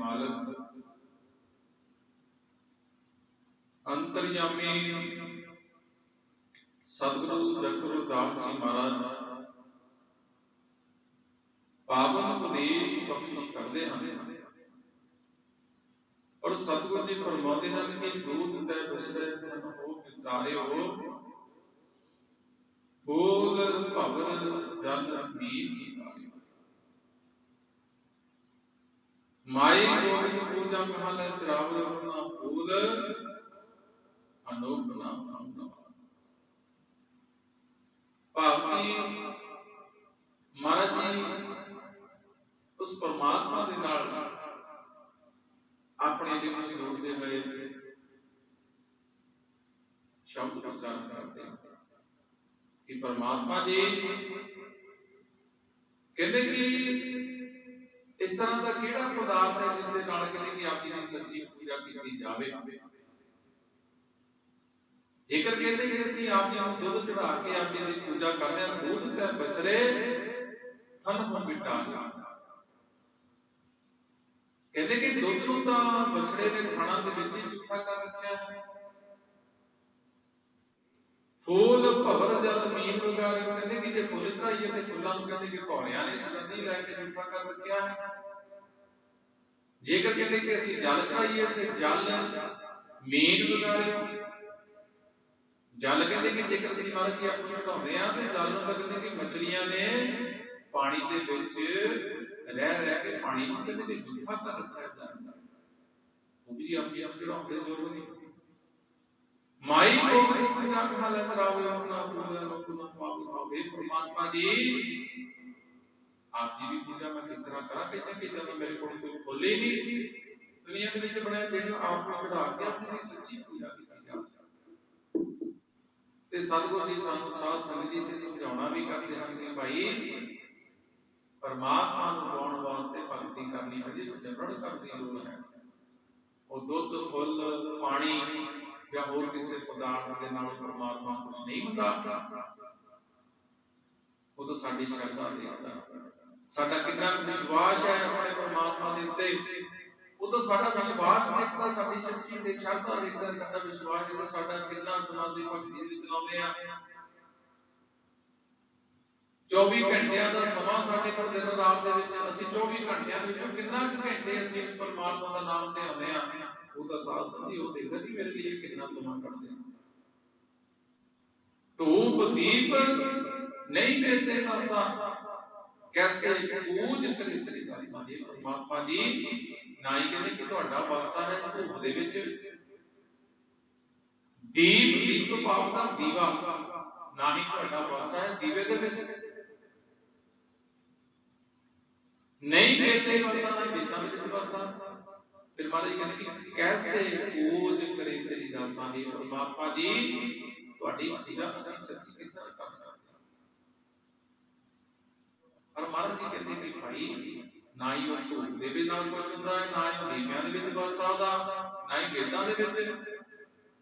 ਮਾਲਕ। ਅੰਤਰਯਾਮੀ ਸਤਿਗੁਰੂ ਜਗਤਗੁਰੂ ਦਾਸ ਜੀ ਮਹਾਰਾਜ ਪਾਵਨ ਉਪਦੇਸ਼ ਬਖਸ਼ਿਸ਼ ਕਰਦੇ ਹਨ ਔਰ ਸਤਿਗੁਰੂ ਜੀ ਫਰਮਾਉਂਦੇ ਹਨ ਕਿ ਦੂਧ ਤੈ ਬਸਰੇ ਤਨ ਹੋ ਪਿਤਾਰੇ ਹੋ ਬੋਲ ਭਵਰ ਜਲ ਮੀਰ ਮਾਈ ਗੋਬਿੰਦ ਪੂਜਾ ਮਹਲ ਚਰਾਵ ਰਵਨਾ ਬੋਲ ਅਨੋਪ ਨਾਮ ਨਾਮ ਭਾਵੀ ਮਹਾਰਾਜ ਜੀ ਉਸ ਪਰਮਾਤਮਾ ਦੇ ਨਾਲ ਆਪਣੇ ਜੀਵਨ ਨੂੰ ਜੋੜਦੇ ਹੋਏ ਸ਼ਬਦ ਉਚਾਰਨ ਕਰਦੇ ਕਿ ਪਰਮਾਤਮਾ ਜੀ ਕਹਿੰਦੇ ਕਿ ਇਸ ਤਰ੍ਹਾਂ ਦਾ ਕਿਹੜਾ ਪਦਾਰਥ ਹੈ ਜਿਸ ਦੇ ਨਾਲ ਕਹਿੰਦੇ ਕਿ ਆਪ ਦੀ ਸੱਚੀ ਪੂਜਾ ਕੀਤੀ ਜਾਵੇ? ਜੇਕਰ ਕਹਿੰਦੇ ਕਿ ਅਸੀਂ ਆਪ ਨੂੰ ਦੁੱਧ ਚੜਾ ਕੇ ਆਪ ਦੀ ਪੂਜਾ ਕਰਦੇ ਹਾਂ, ਦੁੱਧ ਤੇ ਬਛਰੇ ਥਨ ਨੂੰ ਬਿਟਾ ਕਹਿੰਦੇ ਕਿ ਦੁੱਧ ਨੂੰ ਤਾਂ ਬਛੜੇ ਨੇ ਥਣਾ ਦੇ ਵਿੱਚ ਹੀ ਜੁੱਠਾ ਕਰ ਰੱਖਿਆ ਹੈ। ਫੂਲ ਭਵਰ ਜਲ ਮੀਨ ਵਗਾਰੇ ਕਹਿੰਦੇ ਕਿ ਜੇ ਫੁੱਲ ਚੜਾਈਏ ਤੇ ਫੁੱਲਾਂ ਨੂੰ ਕਹਿੰਦੇ ਕਿ ਘੋੜਿਆਂ ਨੇ ਸੁਗੰਧੀ ਲੈ ਕੇ ਜੁੱਠਾ ਕਰ ਰੱਖਿਆ ਹੈ। ਜੇਕਰ ਕਹਿੰਦੇ ਕਿ ਅਸੀਂ ਜਲ ਚੜਾਈਏ ਤੇ ਜਲ ਮੀਨ ਵਗਾਰੇ ਜਲ ਕਹਿੰਦੇ ਕਿ ਜੇਕਰ ਅਸੀਂ ਮਹਾਰਾਜ ਜੀ ਆਪ ਨੂੰ ਚੜਾਉਂਦੇ ਆ ਤੇ ਜਲ ਨੂੰ ਤਾਂ ਕਹਿੰਦੇ ਕਿ ਮਛਲੀਆਂ ਨੇ ਪਾਣੀ ਦੇ ਵਿੱਚ ਰਹਿ ਰਹਿ ਕੇ ਪਾਣੀ ਨੂੰ ਕਹਿੰਦੇ ਕਿ ਜੁੱਠਾ ਕਰ ਰੱਖਿਆ ਜਾਂਦਾ ਉਹ ਵੀ ਆਪ ਆਪ ਚੜਾਉਂਦੇ ਜ਼ਰੂਰ ਨਹੀਂ ਮਾਈ ਕੋ ਪੂਜਾ ਕਹਾਲੇ ਤਰਾਵੇ ਆਪਣਾ ਪੂਜਾ ਲੋਕ ਨਾ ਪਾਪ ਭਾਵੇ ਪ੍ਰਮਾਤਮਾ ਜੀ, ਆਪ ਜੀ ਦੀ ਪੂਜਾ ਮੈਂ ਕਿਸ ਤਰ੍ਹਾਂ ਕਰਾਂ? ਕਹਿੰਦੇ ਕਿ ਜਦੋਂ ਮੇਰੇ ਕੋਲ ਕੋਈ ਫੁੱਲ ਹੀ ਨਹੀਂ। ਦੁਨੀਆ ਦੇ ਵਿੱਚ ਬਣਿਆ ਜਿਹੜਾ ਆਪ ਨੂੰ ਚੜਾ ਕੇ ਆਪਣੀ ਦੀ ਸੱਚੀ ਪੂਜਾ ਕੀਤੀ ਜਾ ਸਕਦੀ ਤੇ ਸਤਿਗੁਰੂ ਜੀ ਸਾਨੂੰ ਸਾਧ ਸੰਗਤ ਜੀ ਤੇ ਸਮਝਾਉਣਾ ਵੀ ਕਰਦੇ ਹਨ ਕਿ ਭਾਈ, ਪਰਮਾਤਮਾ ਨੂੰ ਪਾਉਣ ਵਾਸਤੇ ਭਗਤੀ ਕਰਨੀ ਪੈਂਦੀ, ਸਿਮਰਨ ਕਰਨ ਦੀ ਲੋੜ ਹੈ। ਜਾਂ ਹੋਰ ਕਿਸੇ ਪਦਾਰਥ ਦੇ ਨਾਲ ਪਰਮਾਤਮਾ ਕੁਝ ਨਹੀਂ ਹੁੰਦਾ, ਉਹ ਤਾਂ ਸਾਡੀ ਸ਼ਰਧਾ ਦੇਖਦਾ ਸਾਡਾ ਕਿੰਨਾ ਵਿਸ਼ਵਾਸ ਹੈ ਆਪਣੇ ਪਰਮਾਤਮਾ ਦੇ ਉੱਤੇ। ਉਹ ਤਾਂ ਸਾਡਾ ਵਿਸ਼ਵਾਸ ਦੇਖਦਾ ਸਾਡੀ ਸੱਚੀ ਤੇ ਸ਼ਰਧਾ ਦੇਖਦਾ ਸਾਡਾ ਵਿਸ਼ਵਾਸ ਦੇਖਦਾ ਸਾਡਾ ਕਿੰਨਾ ਸਮਾਂ ਭਗਤੀ ਵਿੱਚ ਲਾਉਂਦੇ ਆ 24 ਘੰਟਿਆਂ ਦਾ ਸਮਾਂ ਸਾਡੇ ਕੋਲ ਦਿਨ ਰਾਤ ਦੇ ਵਿੱਚ, ਅਸੀਂ 24 ਘੰਟਿਆਂ ਦੇ ਵਿੱਚੋਂ ਕਿੰਨਾ ਕੁ ਘੰਟੇ ਅਸੀਂ ਉਸ ਪਰਮਾਤਮਾ ਦਾ ਨਾਮ ਤੇ ਆ ਉਹ ਤਾਂ ਸੰਧੀ ਉਹ ਦੇਖਦਾ ਕਿ ਮੇਰੇ ਲਈ ਕਿੰਨਾ ਸਮਾਂ ਕੱਢਦੇ ਧੂਪ ਦੀਪ ਨਹੀਂ ਦੇਤੇ ਨਾਸਾ ਕੈਸੇ ਪੂਜ ਕਰੇ ਤੇਰੀ ਦਾਸਾ ਇਹ ਪਰਮਾਤਮਾ ਜੀ ਨਾ ਹੀ ਕਹਿੰਦੇ ਕਿ ਤੁਹਾਡਾ ਵਾਸਾ ਹੈ ਧੂਪ ਦੇ ਵਿੱਚ। ਦੀਪ ਦੀਪ ਤੋਂ ਭਾਵ ਦਾ ਦੀਵਾ। ਨਾ ਹੀ ਤੁਹਾਡਾ ਵਾਸਾ ਹੈ ਦੀਵੇ ਦੇ ਵਿੱਚ। ਨਹੀਂ ਬੇਤੇ ਵਾਸਾ ਨਾ ਬੇਤਾਂ ਵਿੱਚ ਵਾਸਾ। ਫਿਰ ਮਹਾਰਾਜ ਕਹਿੰਦੇ ਕਿ ਕੈਸੇ ਪੂਜ ਕਰੇ ਤੇਰੀ ਦਾਸਾਂ ਦੀ ਪਰਮਾਤਮਾ ਜੀ ਤੁਹਾਡੀ ਪੂਜਾ ਅਸੀਂ ਸੱਚੀ ਕਿਸ ਤਰ੍ਹਾਂ ਕਰ ਸਕਦੇ ਹਾਂ ਪਰ ਮਹਾਰਾਜ ਜੀ ਕਹਿੰਦੇ ਕਿ ਭਾਈ ਨਾ ਹੀ ਉਹ ਧੂਪ ਦੇ ਵੀ ਨਾਲ ਕੁਝ ਹੁੰਦਾ ਹੈ ਨਾ ਹੀ ਉਹ ਦੀਵਿਆਂ ਦੇ ਵਿੱਚ ਵਸ ਸਕਦਾ ਨਾ ਹੀ ਵੇਦਾਂ ਦੇ ਵਿੱਚ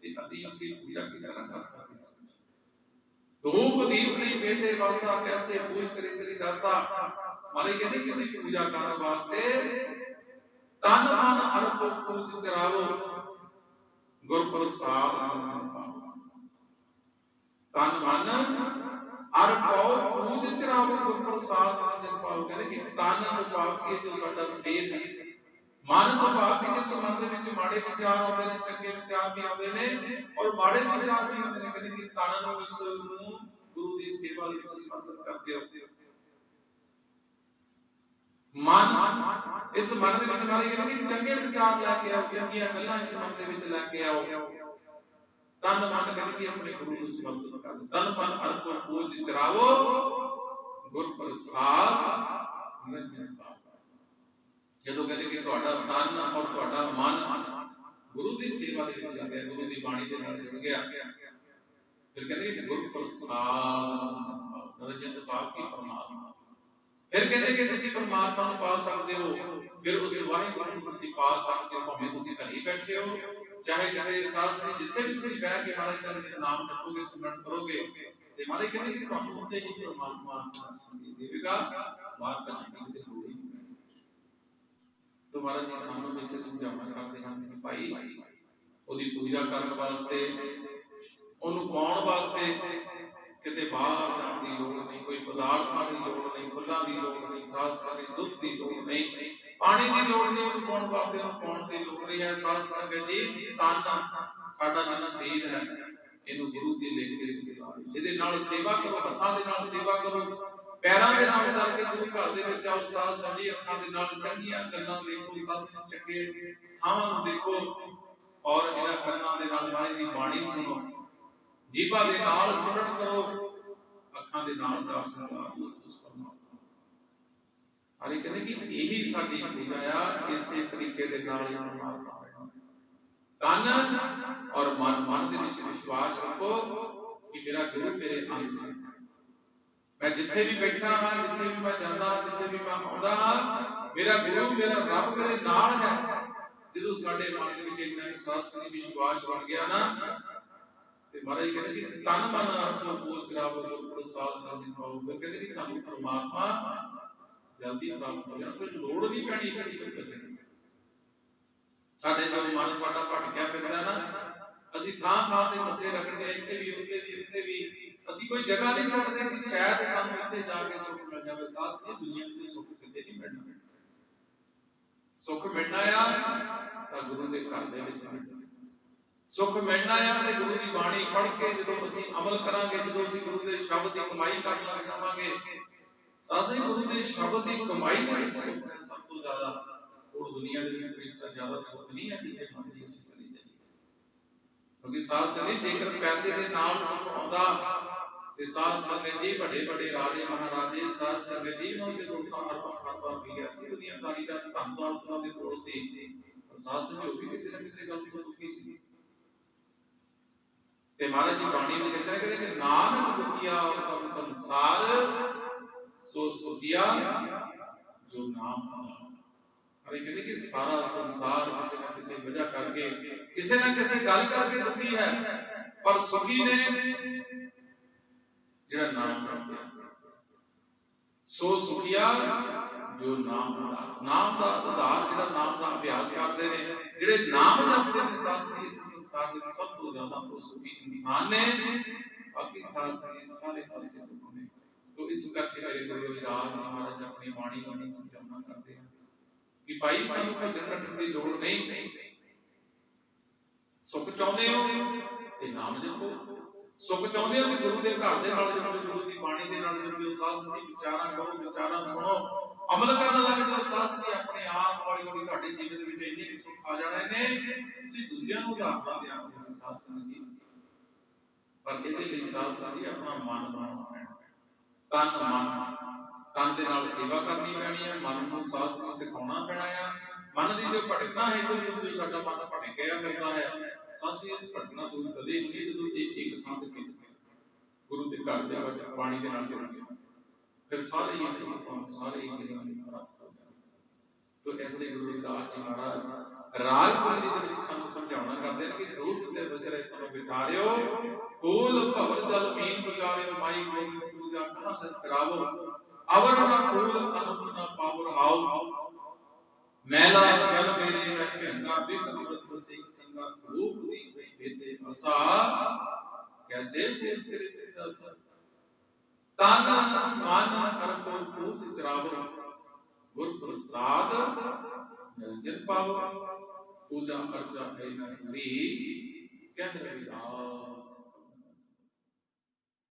ਤੇ ਅਸੀਂ ਉਸ ਦੀ ਪੂਜਾ ਕਿਸ ਤਰ੍ਹਾਂ ਕਰ ਸਕਦੇ ਹਾਂ ਧੂਪ ਦੀਪ ਨਹੀਂ ਵੇਦੇ ਵਾਸਾ ਕੈਸੇ ਪੂਜ ਕਰੇ ਤੇਰੀ ਦਾਸਾ ਮਾਰੇ ਕਹਿੰਦੇ ਕਿ ਉਹਦੀ ਪੂਜਾ ਕਰਨ ਵਾਸਤੇ ਤਨ ਮਨ ਅਰਪ ਪੂਜ ਚਰਾਵੋ, ਗੁਰ ਪ੍ਰਸਾਦ ਤਨ ਮਨ ਅਰਪ ਪੂਜ ਚਰਾਵੋ, ਗੁਰ ਪ੍ਰਸਾਦ ਨਾਮ ਪਾਵੋ। ਕਹਿੰਦੇ ਕਿ ਤਨ ਨੂੰ ਪਾਪ ਕੇ ਜੋ ਸਾਡਾ ਸਰੀਰ ਹੈ, ਮਨ ਤੋਂ ਪਾਪ ਕੇ ਜਿਸ ਮਨ ਵਿੱਚ ਮਾੜੇ ਵਿਚਾਰ ਆਉਂਦੇ ਨੇ, ਚੰਗੇ ਵਿਚਾਰ ਵੀ ਆਉਂਦੇ ਨੇ ਔਰ ਮਾੜੇ ਵਿਚਾਰ ਵੀ ਆਉਂਦੇ ਨੇ, ਕਹਿੰਦੇ ਕਿ ਤਨ ਨੂੰ ਇਸ ਨੂੰ ਗੁਰੂ ਦੀ ਸੇਵਾ ਦੇ ਵਿੱਚ ਸਮਰਪਿਤ ਕਰ ਦਿਓ ਮਨ, ਇਸ ਮਨ ਦੇ ਵਿੱਚ ਮਾਰੇ ਕਹਿੰਦੇ ਕਿ ਚੰਗੇ ਵਿਚਾਰ ਲੈ ਕੇ ਆਓ, ਚੰਗੀਆਂ ਗੱਲਾਂ ਇਸ ਮਨ ਦੇ ਵਿੱਚ ਲੈ ਕੇ ਆਓ। ਤਨ ਮਨ ਕਹਿੰਦੇ ਕਿ ਆਪਣੇ ਗੁਰੂ ਨੂੰ ਸਮਰਪਿਤ ਕਰ ਦਿਓ। ਤਨ ਮਨ ਅਰਪਣ ਪੂਜ ਚਰਾਵੋ। ਗੁਰ ਪ੍ਰਸਾਦ ਨਿਰੰਜਨ ਪਾਵੋ ਜਦੋਂ ਕਹਿੰਦੇ ਕਿ ਤੁਹਾਡਾ ਤਨ ਔਰ ਤੁਹਾਡਾ ਮਨ ਗੁਰੂ ਦੀ ਸੇਵਾ ਦੇ ਵਿੱਚ ਲੱਗਿਆ, ਗੁਰੂ ਦੀ ਬਾਣੀ ਦੇ ਨਾਲ ਜੁੜ ਗਿਆ, ਫਿਰ ਕਹਿੰਦੇ ਕਿ ਗੁਰ ਪ੍ਰਸਾਦ ਨਿਰੰਜਨ ਪਾਪ ਕੀ ਪਰਮਾਤਮਾ ਫਿਰ ਕਹਿੰਦੇ ਕਿ ਤੁਸੀਂ ਪਰਮਾਤਮਾ ਨੂੰ ਪਾ ਸਕਦੇ ਹੋ, ਫਿਰ ਉਸ ਵਾਹਿਗੁਰੂ ਨੂੰ ਤੁਸੀਂ ਪਾ ਸਕਦੇ ਹੋ, ਭਾਵੇਂ ਤੁਸੀਂ ਘਰੇ ਬੈਠੇ ਹੋ, ਚਾਹੇ ਕਹਿੰਦੇ ਸਾਥ ਜੀ ਜਿੱਥੇ ਵੀ ਤੁਸੀਂ ਬਹਿ ਕੇ ਮਹਾਰਾਜ ਦਾ ਨਾਮ ਜਪੋਗੇ, ਸਿਮਰਨ ਕਰੋਗੇ, ਤੇ ਮਹਾਰਾਜ ਕਹਿੰਦੇ ਕਿ ਤੁਹਾਨੂੰ ਉੱਥੇ ਹੀ ਪਰਮਾਤਮਾ ਸੁਣੀ ਦੇਵੇਗਾ ਬਾਹਰ ਭੱਜਣ ਦੀ ਲੋੜ ਨਹੀਂ ਤੋਂ ਜੀ, ਸਾਨੂੰ ਇੱਥੇ ਸਮਝਾਉਣਾ ਕਰਦੇ ਹਨ ਕਿ ਭਾਈ, ਉਹਦੀ ਪੂਜਾ ਕਰਨ ਵਾਸਤੇ, ਉਹਨੂੰ ਪਾਉਣ ਵਾਸਤੇ ਕਿਤੇ ਬਾਹਰ ਜਾਣ ਦੀ ਲੋੜ ਨਹੀਂ ਕੋਈ ਪਦਾਰਥਾਂ ਦੀ ਲੋੜ ਨਹੀਂ ਫੁੱਲਾਂ ਦੀ ਲੋੜ ਨਹੀਂ, ਸਾਧ ਸੰਗਤ ਦੁੱਧ ਦੀ ਲੋੜ ਨਹੀਂ, ਪਾਣੀ ਦੀ ਲੋੜ ਨਹੀਂ, ਉਹਨੂੰ ਪਾਉਣ ਵਾਸਤੇ ਉਹਨੂੰ ਪਾਉਣ ਦੀ ਲੋੜ ਨਹੀਂ ਹੈ ਸਾਧ ਸੰਗਤ ਜੀ ਤਨ ਸਾਡਾ ਜਿਹੜਾ ਸਰੀਰ ਹੈ, ਇਹਨੂੰ ਗੁਰੂ ਦੀ ਲੇਖ ਕੇ ਵਿੱਚ ਲਾ ਦਿਓ। ਇਹਦੇ ਨਾਲ ਸੇਵਾ ਕਰੋ, ਹੱਥਾਂ ਦੇ ਨਾਲ ਸੇਵਾ ਕਰੋ, ਪੈਰਾਂ ਦੇ ਨਾਲ ਚੱਲ ਕੇ ਗੁਰੂ ਘਰ ਦੇ ਵਿੱਚ ਆਓ, ਸਾਧ ਸੰਗਤ ਅੱਖਾਂ ਦੇ ਨਾਲ ਚੰਗੀਆਂ ਗੱਲਾਂ ਦੇਖੋ, ਸਾਧ ਸੰਗਤ ਚੰਗੇ ਥਾਵਾਂ ਨੂੰ ਦੇਖੋ, ਔਰ ਇਹਨਾਂ ਕੰਨਾਂ ਦੇ ਨਾਲ ਮਹਾਰਾਜ ਦੀ ਬਾਣੀ ਸੁਣੋ, ਜੀਭਾ ਦੇ ਨਾਲ ਸਿਮਰਨ ਕਰੋ, ਅੱਖਾਂ ਦੇ ਨਾਲ ਦਾਸ ਦਾ ਉਸ ਪਰਮਾਤਮਾ ਹਾਲੇ ਕਹਿੰਦੇ ਕਿ ਇਹੀ ਸਾਡੀ ਪੂਜਾ ਆ, ਇਸੇ ਤਰੀਕੇ ਦੇ ਨਾਲ ਹੀ ਪਰਮਾਤਮਾ ਤਨ ਔਰ ਮਨ ਮਨ ਦੇ ਵਿੱਚ ਵਿਸ਼ਵਾਸ ਰੱਖੋ ਕਿ ਮੇਰਾ ਗੁਰੂ ਮੇਰੇ ਅੰਗ ਸੀ। ਮੈਂ ਜਿੱਥੇ ਵੀ ਬੈਠਾ ਹਾਂ, ਜਿੱਥੇ ਵੀ ਮੈਂ ਜਾਂਦਾ ਹਾਂ, ਜਿੱਥੇ ਵੀ ਮੈਂ ਆਉਂਦਾ ਹਾਂ, ਮੇਰਾ ਗੁਰੂ, ਮੇਰਾ ਰੱਬ ਮੇਰੇ ਨਾਲ ਹੈ। ਜਦੋਂ ਸਾਡੇ ਮਨ ਦੇ ਵਿੱਚ ਇੰਨਾ ਵਿਸ਼ਵਾਸ ਨਹੀਂ ਵਿਸ਼ਵਾਸ ਬਣ ਗਿਆ ਨਾ, ਤੇ ਮਹਾਰਾਜ ਕਹਿੰਦੇ ਕਿ ਤਨ ਮਨ ਆਪੋ ਪੂਜ ਰਾਵ ਗੁਰ ਪ੍ਰਸਾਦ ਨਾਲ ਦੀ ਪਾਉ ਫਿਰ ਕਹਿੰਦੇ ਕਿ ਤੁਹਾਨੂੰ ਪਰਮਾਤਮਾ ਜਲਦੀ ਪ੍ਰਾਪਤ ਹੋ ਜਾਣਾ। ਫਿਰ ਲੋੜ ਨਹੀਂ ਪੈਣੀ ਕਦੀ ਤੋਂ ਭੱਜਣ ਸਾਡੇ ਜੋ ਮਨ ਸਾਡਾ ਭਟਕਿਆ ਫਿਰਦਾ ਨਾ। ਅਸੀਂ ਥਾਂ ਥਾਂ ਤੇ ਮੱਥੇ ਰੱਖਦੇ ਇੱਥੇ ਵੀ, ਉੱਥੇ ਵੀ ਉੱਥੇ ਵੀ। ਅਸੀਂ ਕੋਈ ਜਗ੍ਹਾ ਨਹੀਂ ਛੱਡਦੇ ਕਿ ਸ਼ਾਇਦ ਸਾਨੂੰ ਇੱਥੇ ਜਾ ਕੇ ਸੁੱਖ ਮਿਲ ਜਾਵੇ। ਸਾਸ ਇਹ ਦੁਨੀਆ ਦੇ ਸੁੱਖ ਕਿਤੇ ਨਹੀਂ ਮਿਲਣਾ। ਸੁੱਖ ਮਿਲਣਾ ਆ ਤਾਂ ਗੁਰੂ ਦੇ ਘਰ ਦੇ ਵਿੱਚ ਮਿਲਣਾ ਸੁੱਖ ਮਿਲਣਾ ਆ ਤੇ ਗੁਰੂ ਦੀ ਬਾਣੀ ਪੜ੍ਹ ਕੇ ਜਦੋਂ ਅਸੀਂ ਅਮਲ ਕਰਾਂਗੇ, ਜਦੋਂ ਅਸੀਂ ਗੁਰੂ ਦੇ ਸ਼ਬਦ ਦੀ ਕਮਾਈ ਕਰਨ ਲੱਗ ਜਾਵਾਂਗੇ ਸਾਸੇ ਗੁਰੂ ਦੇ ਸ਼ਬਦ ਦੀ ਕਮਾਈ ਦੇ ਵਿੱਚ ਸੁੱਖ ਹੈ ਸਭ ਤੋਂ ਜ਼ਿਆਦਾ ਉਹ ਦੁਨੀਆ ਦੇ ਵਿੱਚ ਕੋਈ ਸਾ ਜ਼ਿਆਦਾ ਸੁੱਖ ਨਹੀਂ ਹੈ ਜਿੱਥੇ ਮਨ ਦੀ ਅਸੀਂ ਚਲੀ ਜਾਈਏ ਕਿਉਂਕਿ ਸਾਧ ਸੰਗਤ ਜੇਕਰ ਪੈਸੇ ਦੇ ਨਾਲ ਸੁੱਖ ਆਉਂਦਾ ਤੇ ਸਾਧ ਸੰਗਤ ਜੀ ਵੱਡੇ ਵੱਡੇ ਰਾਜੇ ਮਹਾਰਾਜੇ ਸਾਧ ਸੰਗਤ ਜੀ ਉਹਨਾਂ ਦੇ ਕੋਲ ਤਾਂ ਅਰਬਾਂ ਅਰਬਾਂ ਰੁਪਈਆ ਸੀ ਦੁਨੀਆਦਾਰੀ ਦਾ ਧਨ ਦੌਲਤ ਉਹਨਾਂ ਦੇ ਕੋਲ ਸੀ ਪਰ ਸਾਧ ਸੰਗਤ ਉਹ ਵੀ ਕਿਸੇ ਨਾ ਕਿਸੇ ਗੱਲ ਤੋਂ ਦੁਖੀ ਸੀ ਤੇ ਮਹਾਰਾਜ ਜੀ ਬਾਣੀ ਵਿੱਚ ਕਹਿੰਦੇ ਨੇ ਕਿ ਨਾਨਕ ਦੁਖੀਆ ਸਭ ਸੰਸਾਰ ਸੋ ਸੁਖੀਆ ਜੋ ਨਾਮ ਦਾ ਅਰੇ ਕਹਿੰਦੇ ਕਿ ਸਾਰਾ ਸੰਸਾਰ ਕਿਸੇ ਨਾ ਕਿਸੇ ਵਜ੍ਹਾ ਕਰਕੇ, ਕਿਸੇ ਨਾ ਕਿਸੇ ਗੱਲ ਕਰਕੇ ਦੁਖੀ ਹੈ। ਪਰ ਸੁਖੀ ਨੇ ਜਿਹੜਾ ਨਾਮ ਕਰਦੇ ਸੋ ਸੁਖੀਆ ਜੋ ਨਾਮ ਦਾ ਨਾਮ ਦਾ ਆਧਾਰ ਜਿਹੜਾ ਨਾਮ ਦਾ ਅਭਿਆਸ ਕਰਦੇ ਨੇ, ਜਿਹੜੇ ਨਾਮ ਜਪਦੇ ਨੇ ਸਾਸਰੀ ਇਸ ਸੰਸਾਰ ਦੇ ਸਭ ਤੋਂ ਜ਼ਿਆਦਾ ਉਹ ਇਨਸਾਨ ਨੇ। ਬਾਕੀ ਸਾਸਰੀ ਸਾਰੇ ਪਾਸੇ ਦੁੱਖ ਨੇ। ਤੋ ਇਸ ਕਰਕੇ ਮੇਰੇ ਗੁਰੂ ਰਵਿਦਾਸ ਜੀ ਮਹਾਰਾਜ ਆਪਣੀ ਬਾਣੀ ਨੂੰ ਸਮਝਾਉਣਾ ਕਰਦੇ ਹਨ ਕਿ ਭਾਈ, ਸਾਨੂੰ ਭਜਨ ਰੱਖਣ ਦੀ ਲੋੜ ਨਹੀਂ। ਸੁਖ ਚਾਹੁੰਦੇ ਹੋ ਤੇ ਨਾਮ ਜਪੋ। ਸੁਖ ਚਾਹੁੰਦੇ ਹੋ ਤੇ ਗੁਰੂ ਦੇ ਘਰ ਦੇ ਨਾਲ ਜੁੜੋ, ਗੁਰੂ ਦੀ ਬਾਣੀ ਦੇ ਨਾਲ ਜੁੜੋ ਸਾਧ ਸੰਗਤ ਵਿਚਾਰਾਂ ਕਰੋ, ਵਿਚਾਰਾਂ ਸੁਣੋ। ਅਮਲ ਕਰਨ ਲੱਗ ਜਾਓ ਸਾਧ ਸੰਗਤ ਆਪਣੇ ਆਪ ਹੌਲੀ ਹੌਲੀ ਤੁਹਾਡੇ ਜੀਵਨ ਦੇ ਵਿੱਚ ਇੰਨੇ ਵੀ ਸੁੱਖ ਆ ਜਾਣੇ ਨੇ। ਤੁਸੀਂ ਦੂਜਿਆਂ ਨੂੰ ਉਦਾਹਰਣ ਦਿਆ ਕਰੋ ਸਾਧ ਸੰਗਤ ਜੀ ਪਰ ਇਹਦੇ ਲਈ ਸਾਧ ਸੰਗਤ ਜੀ ਆਪਣਾ ਮਨ ਬਣਾਉਣਾ ਪੈਣਾ। ਤਨ ਮਨ। ਤਨ ਦੇ ਨਾਲ ਸੇਵਾ ਕਰਨੀ ਪੈਣੀ ਹੈ ਮਨ ਨੂੰ ਸਾਧ ਸੰਗਤ ਤੇ ਖਾਣਾ ਪੈਣਾ ਆ। ਮਨ ਦੀ ਜੋ ਭਟਕਣਾ ਹੈ ਜਦੋਂ ਜੋ ਸਾਡਾ ਮਨ ਭਟਕਿਆ ਫਿਰਦਾ ਹੈ ਸਾਸੀ ਭਟਕਣਾ ਦੂਰ ਤਦੇ ਹੁੰਦੀ ਹੈ ਜਦੋਂ ਇਹ ਇੱਕ ਥਾਂ ਤੇ ਟਿਕ ਗਿਆ। ਗੁਰੂ ਦੇ ਘਰ ਦੇ ਵਿੱਚ ਪਾਣੀ ਦੇ ਨਾਲ ਜੁੜ ਗਿਆ। ਫਿਰ ਸਾਰੇ ਹੀ ਸੁਖ ਸਾਰੇ ਹੀ ਗਿਆਨ ਨੂੰ ਪ੍ਰਾਪਤ ਹੋ ਜਾਂਦੇ ਤੋ ਐਸੇ ਗੁਰੂ ਰਵਿਦਾਸ ਜੀ ਮਹਾਰਾਜ, ਰਾਗ ਪਾਣੀ ਦੇ ਵਿੱਚ ਸਾਨੂੰ ਸਮਝਾਉਣਾ ਕਰਦੇ ਨੇ ਕਿ ਦੂਰ ਤੇ ਬਚਰੇ ਤਨ ਵਿਟਾਰਿਓ ਕੋਲ ਭਵਰ ਜਲ ਮੀਨ ਬਗਾਰਿਓ ਮਾਈ ਗੋਬਿੰਦ ਪੂਜਾ ਕਹਾਂ ਦਰ ਚਰਾਵੋ ਅਵਰ ਨਾ ਫੂਲ ਤਨ ਨਾ ਪਾਵਰ ਹਾਉ ਮੈਲਾ ਜਲ ਮੇਰੇ ਹੈ ਭੰਗਾ ਬਿਕ ਅਮਰਤ ਬਸੇ ਸੰਗਾ ਰੂਪ ਦੀ ਹੋਈ ਬੇਤੇ ਅਸਾ ਕੈਸੇ ਫੇਰ ਤੇਰੇ ਤੇ ਦਸਾ ਤਨ ਮਨ ਕਰ ਕੋ ਪੂਤ ਚਰਾਵੋ ਗੁਰ ਪ੍ਰਸਾਦ ਨਿਰਜਨ ਪਾਵੋ ਪੂਜਾ ਅਰਚਾ ਹੈ ਨਾ ਤੁਰੀ ਕਹਿ ਰਵਿਦਾਸ